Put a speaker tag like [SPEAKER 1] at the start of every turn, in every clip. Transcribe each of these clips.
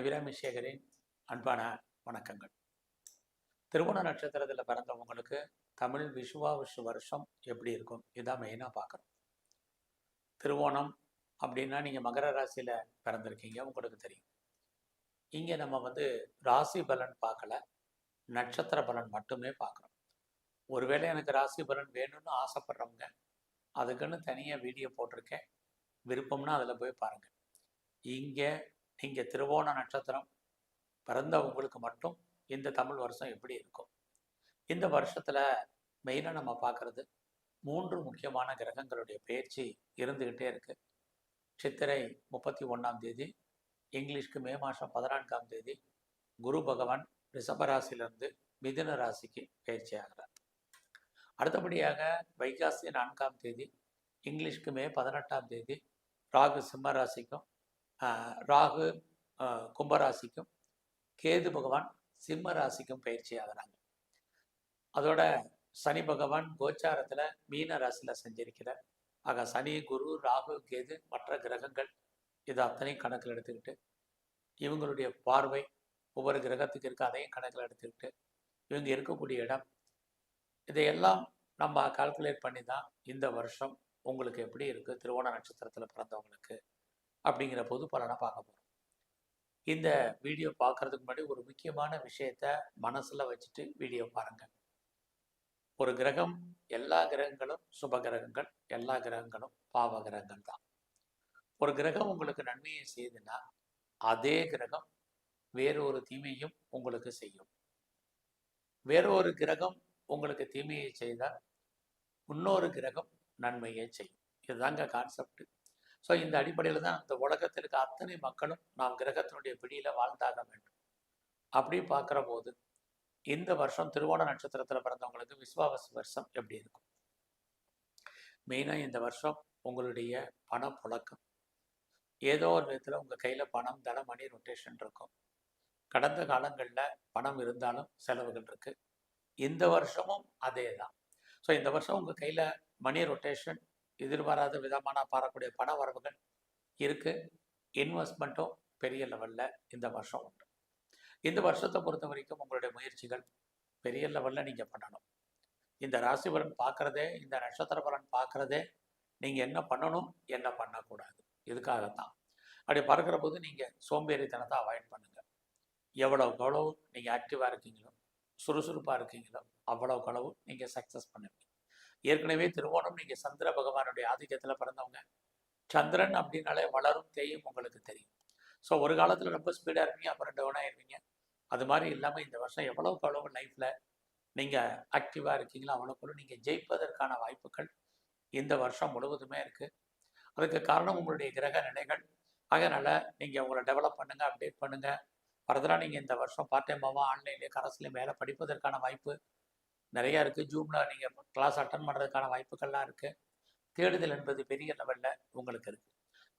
[SPEAKER 1] அபிராமி சேகரின் அன்பான வணக்கங்கள். திருவோண நட்சத்திரத்தில் பிறந்தவங்களுக்கு தமிழ் விஷுவாவிஷு வருஷம் எப்படி இருக்கும்? இதான் மெயினாக பார்க்குறோம் திருவோணம் அப்படின்னா நீங்கள் மகர ராசியில் பிறந்திருக்கீங்க உங்களுக்கு தெரியும். இங்கே நம்ம வந்து ராசி பலன் பார்க்கல நட்சத்திர பலன் மட்டுமே பார்க்குறோம். ஒருவேளை எனக்கு ராசி பலன் வேணும்னு ஆசைப்படுறவங்க அதுக்குன்னு தனியாக வீடியோ போட்டிருக்கேன். விருப்பம்னா அதில் போய் பாருங்கள் இங்கே நீங்கள் திருவோண நட்சத்திரம் பிறந்தவங்களுக்கு மட்டும் இந்த தமிழ் வருஷம் எப்படி இருக்கும்? இந்த வருஷத்தில் மெயினாக நம்ம பார்க்குறது மூன்று முக்கியமான கிரகங்களுடைய பயிற்சி இருந்துக்கிட்டே இருக்கு. சித்திரை முப்பத்தி ஒன்றாம் தேதி இங்கிலீஷ்க்கு மே மாதம் பதினான்காம் தேதி குரு பகவான் ரிஷபராசிலிருந்து மிதுன ராசிக்கு பயிற்சி ஆகிறார். அடுத்தபடியாக வைகாசி நான்காம் தேதி இங்கிலீஷ்க்கு மே பதினெட்டாம் தேதி ராகு சிம்ம ராசிக்கும் ராகு கும்பராசிக்கும் கேது பகவான் சிம்ம ராசிக்கும் பயிற்சி ஆகிறாங்க. அதோட சனி பகவான் கோச்சாரத்தில் மீன ராசியில் செஞ்சிருக்கிறார். ஆக சனி குரு ராகு கேது மற்ற கிரகங்கள் இது அத்தனையும் கணக்கில் எடுத்துக்கிட்டு இவங்களுடைய பார்வை ஒவ்வொரு கிரகத்துக்கு இருக்க அதையும் கணக்கில் எடுத்துக்கிட்டு இவங்க இருக்கக்கூடிய இடம் இதையெல்லாம் நம்ம கால்குலேட் பண்ணி தான் இந்த வருஷம் உங்களுக்கு எப்படி இருக்குது திருவோண நட்சத்திரத்தில் பிறந்தவங்களுக்கு அப்படிங்கிற பொது பலனை பார்க்க போகிறோம் இந்த வீடியோ பார்க்கறதுக்கு முன்னாடி ஒரு முக்கியமான விஷயத்த மனசில் வச்சுட்டு வீடியோ பாருங்கள் ஒரு கிரகம் எல்லா கிரகங்களும் சுப கிரகங்கள் எல்லா கிரகங்களும் பாவ கிரகங்கள் தான். ஒரு கிரகம் உங்களுக்கு நன்மையை செய்யுதுன்னா அதே கிரகம் வேறு ஒரு தீமையும் உங்களுக்கு செய்யும். வேறொரு கிரகம் உங்களுக்கு தீமையை செய்தால் இன்னொரு கிரகம் நன்மையை செய்யும். இதுதாங்க கான்செப்ட் ஸோ இந்த அடிப்படையில் தான் இந்த உலகத்தில் இருக்க அத்தனை மக்களும் நாம் கிரகத்தினுடைய பிடியில் வாழ்ந்தாக வேண்டும். அப்படி பார்க்குற போது இந்த வருஷம் திருவோண நட்சத்திரத்தில் பிறந்தவங்களுக்கு விஸ்வாவச வருஷம் எப்படி இருக்கும்? மெயினாக இந்த வருஷம் உங்களுடைய பணப்புழக்கம். ஏதோ ஒரு விதத்தில் உங்கள் கையில் பணம் தன மணி ரொட்டேஷன் இருக்கும். கடந்த காலங்களில் பணம் இருந்தாலும் செலவுகள் இருக்குது இந்த வருஷமும் அதே தான் ஸோ இந்த வருஷம் உங்கள் கையில் மணி ரொட்டேஷன் எதிர்பாராத விதமான பாரக்கூடிய பண வரவுகள் இருக்குது இன்வெஸ்ட்மெண்ட்டும் பெரிய லெவலில் இந்த வருஷம் உண்டு. இந்த வருஷத்தை பொறுத்த வரைக்கும் உங்களுடைய முயற்சிகள் பெரிய லெவலில் நீங்கள் பண்ணணும். இந்த ராசி பலன் பார்க்குறதே இந்த நட்சத்திர பலன் பார்க்குறதே நீங்கள் என்ன பண்ணணும் என்ன பண்ணக்கூடாது. இதுக்காகத்தான். அப்படி பார்க்குற போது நீங்கள் சோம்பேறித்தனத்தை அவாய்ட் பண்ணுங்கள் எவ்வளோக்கு எவ்வளவு நீங்கள் ஆக்டிவாக இருக்கீங்களோ சுறுசுறுப்பாக இருக்கீங்களோ அவ்வளோக்கு அளவு நீங்கள் சக்ஸஸ் பண்ணுவீங்க ஏற்கனவே திருவோணம் நீங்கள் சந்திர பகவானுடைய ஆதிக்கத்தில் பிறந்தவங்க. சந்திரன் அப்படின்னாலே வளரும் தேயும் உங்களுக்கு தெரியும். ஸோ ஒரு காலத்தில் ரொம்ப ஸ்பீடாக இருப்பீங்க அப்புறம் டவுன் இருப்பீங்க அது மாதிரி இல்லாமல் இந்த வருஷம் எவ்வளவுக்கு அளவு லைஃப்பில் நீங்கள் ஆக்டிவாக இருக்கீங்களோ அவ்வளோக்குள்ள நீங்கள் ஜெயிப்பதற்கான வாய்ப்புகள் இந்த வருஷம் முழுவதுமே இருக்குது அதுக்கு காரணம் உங்களுடைய கிரக நிலைகள். அதனால் நீங்கள் உங்களை டெவலப் பண்ணுங்கள் அப்டேட் பண்ணுங்கள் ஃபர்தராக நீங்கள் இந்த வருஷம் பார்ட் டைமாகவும் ஆன்லைன்லேயே கரஸ்லேயும் மேலே படிப்பதற்கான வாய்ப்பு நிறையா இருக்குது ஜூமில் நீங்கள் கிளாஸ் அட்டன் பண்ணுறதுக்கான வாய்ப்புகள்லாம் இருக்குது தேடுதல் என்பது பெரிய லெவலில் உங்களுக்கு இருக்குது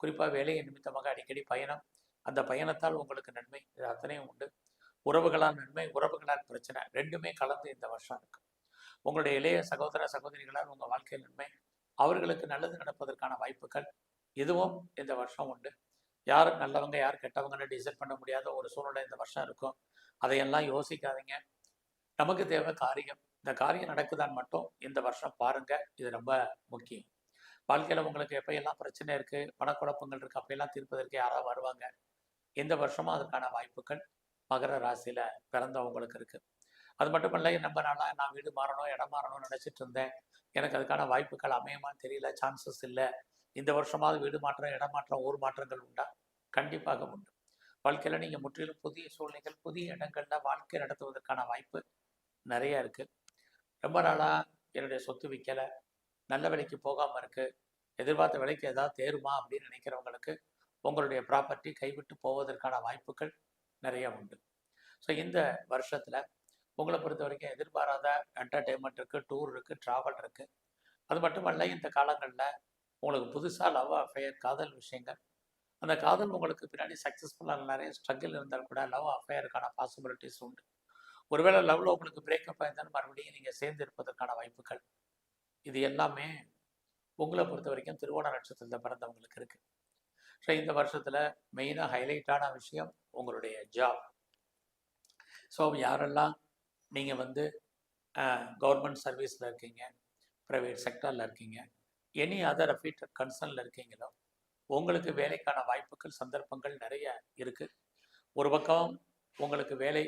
[SPEAKER 1] குறிப்பாக வேலை நிமித்தமாக அடிக்கடி பயணம். அந்த பயணத்தால் உங்களுக்கு நன்மை இது அத்தனையும் உண்டு. உறவுகளால் நன்மை உறவுகளால் பிரச்சனை ரெண்டுமே கலந்து இந்த வருஷம் இருக்கு. உங்களுடைய இளைய சகோதர சகோதரிகளால் உங்கள் வாழ்க்கை நன்மை. அவர்களுக்கு நல்லது நடப்பதற்கான வாய்ப்புகள் இதுவும் இந்த வருஷம் உண்டு. யார் நல்லவங்க யார் கெட்டவங்கன்னு டிசைட் பண்ண முடியாத ஒரு சூழ்நிலை இந்த வருஷம் இருக்கும். அதையெல்லாம் யோசிக்காதீங்க. நமக்கு தேவை காரியம். இந்த காரியம் நடக்குதான்னு மட்டும் இந்த வருஷம் பாருங்க. இது ரொம்ப முக்கியம். வாழ்க்கையில் உங்களுக்கு எப்பயெல்லாம் பிரச்சனை இருக்கு பணக்குழப்பங்கள் இருக்கு அப்பையெல்லாம் தீர்ப்பதற்கு யாராவது வருவாங்க? இந்த வருஷமும் அதுக்கான வாய்ப்புகள் மகர ராசியில பிறந்தவங்களுக்கு இருக்கு. அது மட்டும் இல்லை நம்ம நாளா நான் வீடு மாறணும் இடம் மாறணும்னு நினைச்சிட்டு இருந்தேன். எனக்கு அதுக்கான வாய்ப்புகள் அமையமான்னு தெரியல சான்சஸ் இல்லை. இந்த வருஷமாவது வீடு மாற்றம் இடம் மாற்றம் ஊர் மாற்றங்கள் உண்டா? கண்டிப்பாக உண்டு. வாழ்க்கையில் நீங்கள் முற்றிலும் புதிய சூழ்நிலைகள் புதிய இடங்களில் வாழ்க்கை நடத்துவதற்கான வாய்ப்பு நிறைய இருக்குது ரொம்ப நாளாக என்னுடைய சொத்து விற்கலை நல்ல விலைக்கு போகாமல் இருக்குது எதிர்பார்த்த விலைக்கு ஏதாவது தேருமா அப்படின்னு நினைக்கிறவங்களுக்கு உங்களுடைய ப்ராப்பர்ட்டி கைவிட்டு போவதற்கான வாய்ப்புகள் நிறைய உண்டு. ஸோ இந்த வருஷத்தில் உங்களை பொறுத்த வரைக்கும் எதிர்பாராத என்டர்டெயின்மெண்ட் இருக்குது டூர் இருக்குது ட்ராவல் இருக்குது அது மட்டுமல்ல இந்த காலங்களில் உங்களுக்கு புதுசாக லவ் அஃபேர் காதல் விஷயங்கள். அந்த காதல் உங்களுக்கு பின்னாடி சக்ஸஸ்ஃபுல்லாக நிறைய ஸ்ட்ரகிள் இருந்தால் கூட லவ் அஃபேருக்கான பாசிபிலிட்டிஸ் உண்டு. ஒருவேளை லவ்ல உங்களுக்கு பிரேக்கப் ஆயிருந்தாலும் மறுபடியும் நீங்கள் சேர்ந்து இருப்பதற்கான வாய்ப்புகள். இது எல்லாமே உங்களை பொறுத்த வரைக்கும் திருவோண நட்சத்திரத்தில் பிறந்தவங்களுக்கு இருக்குது ஸோ இந்த வருஷத்தில் மெயினாக ஹைலைட்டான விஷயம் உங்களுடைய ஜாப் ஸோ யாரெல்லாம் நீங்கள் வந்து கவர்மெண்ட் சர்வீஸில் இருக்கீங்க ப்ரைவேட் செக்டரில் இருக்கீங்க எனி அதர் அஃபீட்டட் கன்சர்னில் இருக்கீங்களோ உங்களுக்கு வேலைக்கான வாய்ப்புகள் சந்தர்ப்பங்கள் நிறைய இருக்குது ஒரு பக்கம் உங்களுக்கு வேலை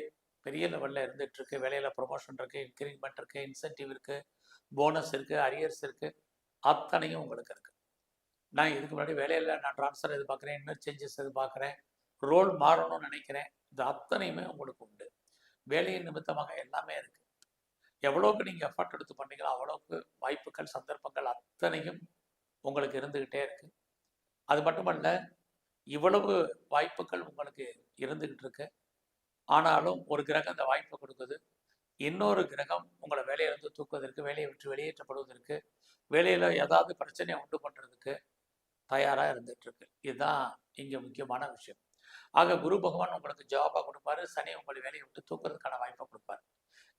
[SPEAKER 1] பெரிய லெவலில் இருந்துகிட்டு இருக்கு வேலையில் ப்ரொமோஷன் இருக்குது இன்க்ரிமெண்ட் இருக்குது இன்சென்டிவ் இருக்குது போனஸ் இருக்குது அரியர்ஸ் இருக்குது அத்தனையும் உங்களுக்கு இருக்குது நான் இதுக்கு முன்னாடி வேலையில் நான் ட்ரான்ஸ்ஃபர் எதிர்பார்க்குறேன் இன்னும் சேஞ்சஸ் எதிர்பார்க்குறேன் ரோல் மாறணும்னு நினைக்கிறேன். இது அத்தனையுமே உங்களுக்கு உண்டு. வேலையின் நிமித்தமாக எல்லாமே இருக்குது எவ்வளோக்கு நீங்கள் எஃபர்ட் எடுத்து பண்ணீங்களோ அவ்வளோக்கு வாய்ப்புகள் சந்தர்ப்பங்கள் அத்தனையும் உங்களுக்கு இருந்துக்கிட்டே இருக்குது அது மட்டுமல்ல இவ்வளவு வாய்ப்புகள் உங்களுக்கு இருந்துக்கிட்டு இருக்கு ஆனாலும் ஒரு கிரகம் அந்த வாய்ப்பை கொடுக்குது. இன்னொரு கிரகம் உங்களை வேலையிலிருந்து தூக்குவதற்கு வேலையை விட்டு வெளியேற்றப்படுவதற்கு வேலையில் ஏதாவது பிரச்சனையை உண்டு பண்ணுறதுக்கு தயாராக இருந்துகிட்ருக்கு இதுதான் இங்கே முக்கியமான விஷயம். ஆக குரு பகவான் உங்களுக்கு ஜவாபாக கொடுப்பாரு சனி உங்களை வேலையை விட்டு தூக்குறதுக்கான வாய்ப்பை கொடுப்பாரு.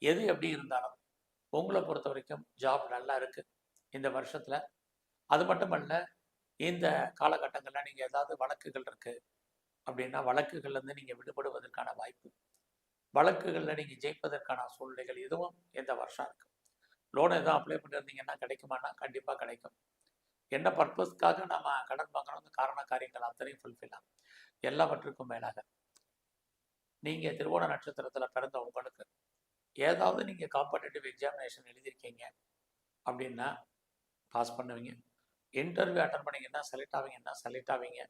[SPEAKER 1] எது எப்படி இருந்தாலும் உங்களை பொறுத்த வரைக்கும் ஜாப் நல்லா இருக்குது இந்த வருஷத்தில். அது மட்டுமல்ல இந்த காலகட்டங்களில் நீங்கள் ஏதாவது வழக்குகள் இருக்குது அப்படின்னா வழக்குகள்லேருந்து நீங்கள் விடுபடுவதற்கான வாய்ப்பு. வழக்குகளில் நீங்கள் ஜெயிப்பதற்கான சூழ்நிலைகள் எதுவும் இந்த வருஷம் இருக்கும். லோன் எதுவும் அப்ளை பண்ணியிருந்தீங்கன்னா கிடைக்குமானா கண்டிப்பாக கிடைக்கும். என்ன பர்பஸ்க்காக நம்ம கடன் வாங்கணும்னு காரண காரியங்கள் அத்தனையும் ஃபுல்ஃபில் ஆகும். எல்லாவற்றுக்கும் மேலாக. நீங்கள் திருவோண நட்சத்திரத்தில் பிறந்த உங்களுக்கு ஏதாவது நீங்கள் காம்படேட்டிவ் எக்ஸாமினேஷன் எழுதியிருக்கீங்க அப்படின்னா பாஸ் பண்ணுவீங்க. இன்டர்வியூ அட்டன் பண்ணீங்கன்னா செலக்ட் ஆவீங்கன்னா செலக்ட் ஆவீங்க.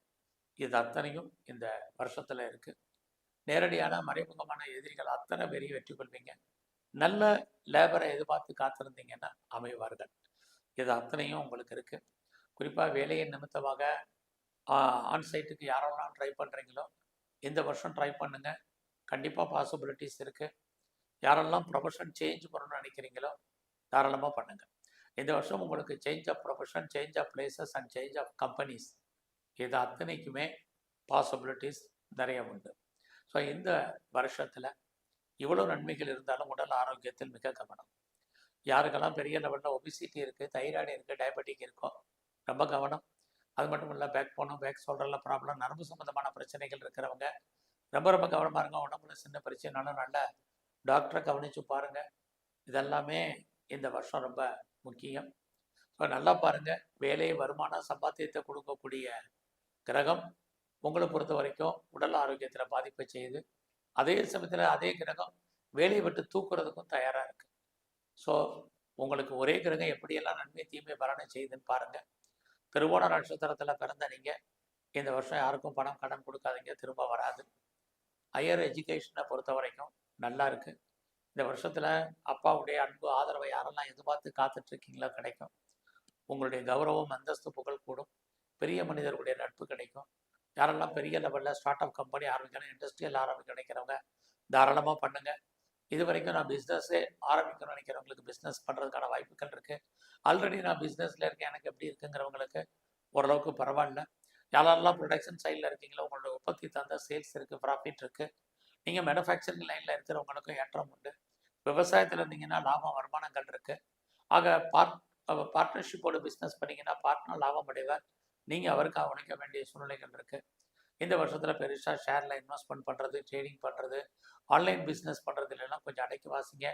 [SPEAKER 1] இது அத்தனையும் இந்த வருஷத்தில் இருக்குது நேரடியான மறைமுகமான எதிரிகள் அத்தனை பேரையும் வெற்றி கொள்வீங்க. நல்ல லேபரை எதிர்பார்த்து காத்திருந்தீங்கன்னா அமைவார்கள். இது அத்தனையும் உங்களுக்கு இருக்குது குறிப்பாக வேலையின் நிமித்தமாக ஆன்சைட்டுக்கு யாரெல்லாம் ட்ரை பண்ணுறீங்களோ இந்த வருஷம் ட்ரை பண்ணுங்கள் கண்டிப்பாக பாசிபிலிட்டிஸ் இருக்குது யாரெல்லாம் ப்ரொஃபஷன் சேஞ்ச் பண்ணணும்னு நினைக்கிறீங்களோ தாராளமாக பண்ணுங்கள் இந்த வருஷம் உங்களுக்கு change of profession change of places and change of companies இது அத்தனைக்குமே பாசிபிலிட்டிஸ் நிறைய உண்டு. ஸோ இந்த வருஷத்தில் இவ்வளோ நன்மைகள் இருந்தாலும் உடல் ஆரோக்கியத்தில் மிக கவனம். யாருக்கெல்லாம் பெரிய லெவலில் ஒபிசிட்டி இருக்குது தைராய்டு இருக்குது டயபெட்டிக் இருக்கோ ரொம்ப கவனம். அது மட்டும் இல்லை பேக் போனோம் பேக் சொல்கிறல ப்ராப்ளம் நரம்பு சம்மந்தமான பிரச்சனைகள் இருக்கிறவங்க ரொம்ப ரொம்ப கவனமாக இருங்க. உடம்புல சின்ன பிரச்சனைனாலும் நல்ல டாக்டரை கவனித்து பாருங்கள் இதெல்லாமே இந்த வருஷம் ரொம்ப முக்கியம். ஸோ நல்லா பாருங்கள் வேலை வருமானம் சம்பாத்தியத்தை கொடுக்கக்கூடிய கிரகம் உங்களை பொறுத்த வரைக்கும் உடல் ஆரோக்கியத்தில் பாதிப்பை செய்யுது. அதே சமயத்தில் அதே கிரகம் வேலையை விட்டு தூக்குறதுக்கும் தயாராக இருக்குது ஸோ உங்களுக்கு ஒரே கிரகம் எப்படியெல்லாம் நன்மை தீமை பலனை செய்யுதுன்னு பாருங்கள் திருவோண நட்சத்திரத்தில் பிறந்த நீங்கள் இந்த வருஷம் யாருக்கும் பணம் கடன் கொடுக்காதீங்க திரும்ப வராது. ஹையர் எஜுகேஷனை பொறுத்த வரைக்கும் நல்லா இருக்குது இந்த வருஷத்தில் அப்பாவுடைய அன்பு ஆதரவை யாரெல்லாம் எதிர்பார்த்து காத்துட்ருக்கீங்களோ கிடைக்கும். உங்களுடைய கௌரவம் அந்தஸ்து புகழ் கூடும். பெரிய மனிதர்களுடைய நட்பு கிடைக்கும். யாரெல்லாம் பெரிய லெவலில் ஸ்டார்ட் அப் கம்பெனி ஆரம்பிக்கணும் இண்டஸ்ட்ரியல் ஆரம்பிக்க நினைக்கிறவங்க தாராளமாக பண்ணுங்கள் இது வரைக்கும் நான் பிஸ்னஸே ஆரம்பிக்கணும்னு நினைக்கிறவங்களுக்கு பிஸ்னஸ் பண்ணுறதுக்கான வாய்ப்புகள் இருக்குது ஆல்ரெடி நான் பிஸ்னஸில் இருக்கேன் எனக்கு எப்படி இருக்குங்கிறவங்களுக்கு ஓரளவுக்கு பரவாயில்ல. யாரெல்லாம் ப்ரொடக்ஷன் சைடில் இருக்கீங்களோ உங்களோட உற்பத்தி தந்த சேல்ஸ் இருக்குது ப்ராஃபிட் இருக்குது நீங்கள் மேனுஃபேக்சரிங் லைனில் இருக்கிறவங்களுக்கும் ஏற்றம் உண்டு. விவசாயத்தில் இருந்தீங்கன்னா லாபம் வருமானங்கள் இருக்குது ஆக பார்ட் பார்ட்னர்ஷிப்போட பிஸ்னஸ் பண்ணிங்கன்னா பார்ட்னர் லாபம் அடைவார். நீங்கள் அவருக்கு அவனிக்க வேண்டிய சூழ்நிலைகள் இருக்குது இந்த வருஷத்தில் பெருசாக ஷேரில் இன்வெஸ்ட்மெண்ட் பண்ணுறது ட்ரேடிங் பண்ணுறது ஆன்லைன் பிஸ்னஸ் பண்ணுறதுலாம் கொஞ்சம் அடைக்கி வாசிங்க.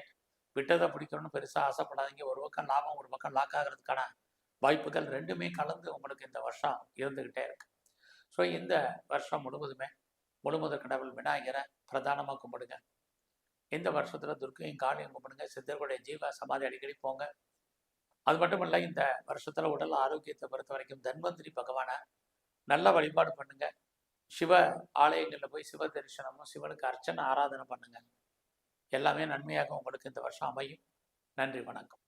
[SPEAKER 1] விட்டதை பிடிக்கணும்னு பெருசாக ஆசைப்படாதீங்க. ஒரு பக்கம் லாபம் ஒரு பக்கம் லாக் ஆகிறதுக்கான வாய்ப்புகள் ரெண்டுமே கலந்து உங்களுக்கு இந்த வருஷம் இருந்துக்கிட்டே இருக்கு. ஸோ இந்த வருஷம் முழுவதுமே முழுமுதற் கடவுள் விநாயகரை பிரதானமாக கும்பிடுங்க. இந்த வருஷத்தில் துர்க்கையும் காளியும் கும்பிடுங்க. சித்தர்களுடைய ஜீவ சமாதி அடிக்கடி போங்க. அது மட்டும் இல்லை இந்த வருஷத்தில் உடல் ஆரோக்கியத்தை பொறுத்த வரைக்கும் தன்வந்திரி பகவானை நல்ல வழிபாடு பண்ணுங்க. சிவ ஆலயங்களில் போய் சிவ தரிசனமும் சிவனுக்கு அர்ச்சனை ஆராதனை பண்ணுங்க. எல்லாமே நன்மையாக உங்களுக்கு இந்த வருஷம் அமையும். நன்றி வணக்கம்.